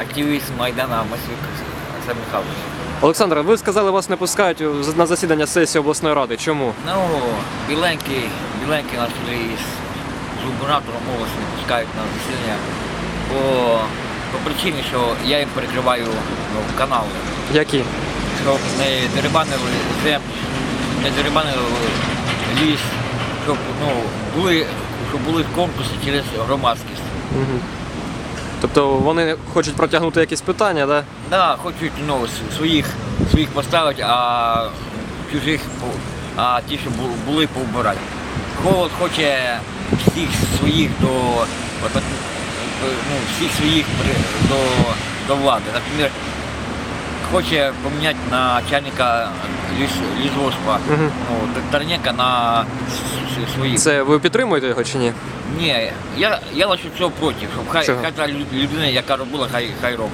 активіст Майдана Масюк Арсен Михайлович. Олександр, ви сказали, вас не пускають на засідання сесії обласної ради. Чому? Ну, біленький, біленький наш з губернатором молодь не пускають на засідання по, по причині, що я їм перекриваю ну, канали, Які? щоб не дерибанили землю, не дерибанили ліс, щоб ну, були, щоб були конкурси через громадськість. Угу. Тобто вони хочуть протягнути якісь питання, да? Да, хочуть ну, с- своїх, своїх поставити, а чужих, по- а ті, що бу- були, поубирати. Холод хоче всіх своїх до, от, от, ну, всіх своїх при- до, до влади. Наприклад, хоче поміняти начальника ліс, лісгоспа, ну, Тарнєка на с- своїх. Це ви підтримуєте його чи ні? Ні, я, я лише цього проти, щоб хай, Чого? хай та лю- людина, яка робила, хай, хай робить.